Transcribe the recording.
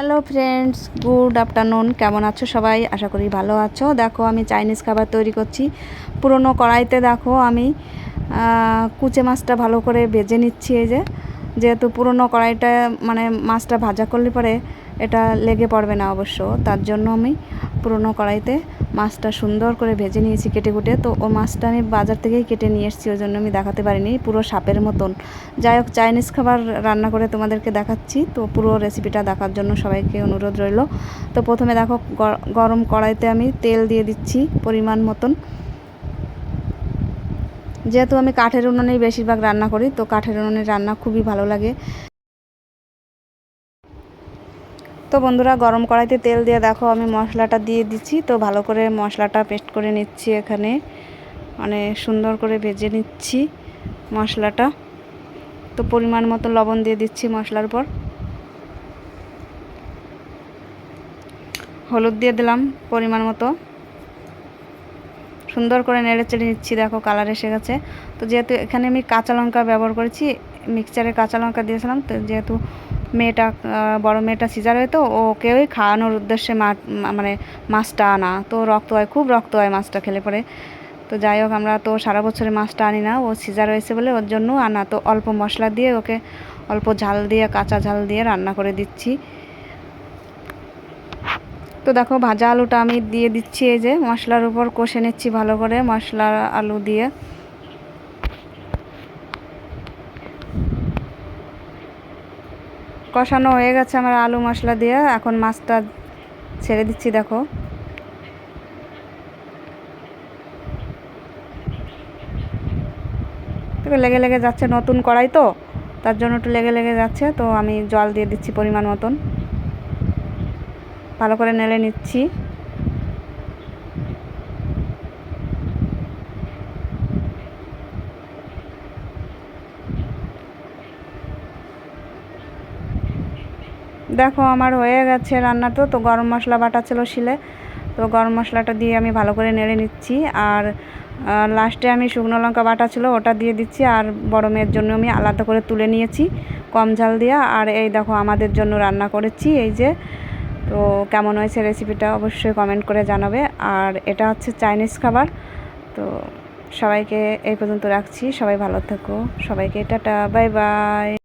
Hello friends good afternoon কেমন আছো সবাই? আশা করি ভালো আছো। দেখো, আমি চাইনিজ খাবার তৈরি করছি। পুরনো কড়াইতে দেখো আমি কুচে মাছটা ভালো করে ভেজে নিচ্ছি এই যে। যেহেতু পুরনো কড়াইটা মানে মাছটা ভাজা করলে পরে এটা লেগে পড়বে না অবশ্য। তার জন্য আমি পুরনো কড়াইতে মাছটা সুন্দর করে ভেজে নিয়েছি কেটে কুটে। তো ও মাছটা আমি বাজার থেকেই কেটে নিয়ে এসেছি, ওই জন্য আমি দেখাতে পারিনি, পুরো সাপের মতন। যাই হোক, চাইনিজ খাবার রান্না করে তোমাদেরকে দেখাচ্ছি। তো পুরো রেসিপিটা দেখার জন্য সবাইকে অনুরোধ রইল। তো প্রথমে দেখো গরম কড়াইতে আমি তেল দিয়ে দিচ্ছি পরিমাণ মতন। যেহেতু আমি কাঠের উনুনেই বেশিরভাগ রান্না করি, তো কাঠের উনুনে রান্না খুবই ভালো লাগে। তো বন্ধুরা, গরম কড়াইতে তেল দিয়ে দেখো আমি মশলাটা দিয়ে দিচ্ছি। তো ভালো করে মশলাটা পেস্ট করে নিচ্ছি এখানে। মানে সুন্দর করে ভেজে নিচ্ছি মশলাটা। তো পরিমাণ মতো লবণ দিয়ে দিচ্ছি মশলার পর হলুদ দিয়ে দিলাম পরিমাণ মতো। সুন্দর করে নেড়ে চেড়ে নিচ্ছি, দেখো কালার এসে গেছে। তো যেহেতু এখানে আমি কাঁচা লঙ্কা ব্যবহার করেছি মিক্সচারে কাঁচা লঙ্কা দিয়েছিলাম, তো যেহেতু মেয়েটা বড় মেয়েটা সিজার হয় তো, ওকেই খাওয়ানোর উদ্দেশ্যে মা- মানে মাছটা আনা। তো রক্ত হয়, খুব রক্ত হয় মাছটা খেলে পরে। তো যাই হোক, আমরা তো সারা বছরে মাছটা আনি না, ও সিজার হয়েছে বলে ওর জন্য আনা। তো অল্প মশলা দিয়ে ওকে অল্প ঝাল দিয়ে, কাঁচা ঝাল দিয়ে রান্না করে দিচ্ছি। তো দেখো, ভাজা আলুটা আমি দিয়ে দিচ্ছি এই যে, মশলার উপর কষে নিচ্ছি ভালো করে, মশলা আলু দিয়ে। কষানো হয়ে গেছে আমার আলু মশলা দিয়ে। এখন মাছটা ছেড়ে দিচ্ছি, দেখো। লেগে লেগে যাচ্ছে নতুন কড়াই তো, তার জন্য একটু লেগে লেগে যাচ্ছে, তো আমি জল দিয়ে দিচ্ছি পরিমাণ মতন। ভালো করে নেড়ে নিচ্ছি। দেখো, আমার হয়ে গেছে রান্না তো তো গরম মশলা বাটা ছিল শিলে। তো গরম মশলাটা দিয়ে আমি ভালো করে নেড়ে নিচ্ছি। আর লাস্টে আমি শুকনো লঙ্কা বাটা ছিল, ওটা দিয়ে দিচ্ছি। আর বড় মেয়ের জন্য আমি আলাদা করে তুলে নিয়েছি, কম ঝাল দিয়ে। আর এই দেখো, আমাদের জন্য রান্না করেছি এই যে। তো কেমন হয়েছে রেসিপিটা অবশ্যই কমেন্ট করে জানাবে। আর এটা হচ্ছে চাইনিজ খাবার। তো সবাইকে এই পর্যন্ত রাখছি। সবাই ভালো থেকো। সবাইকে টাটা বাই বাই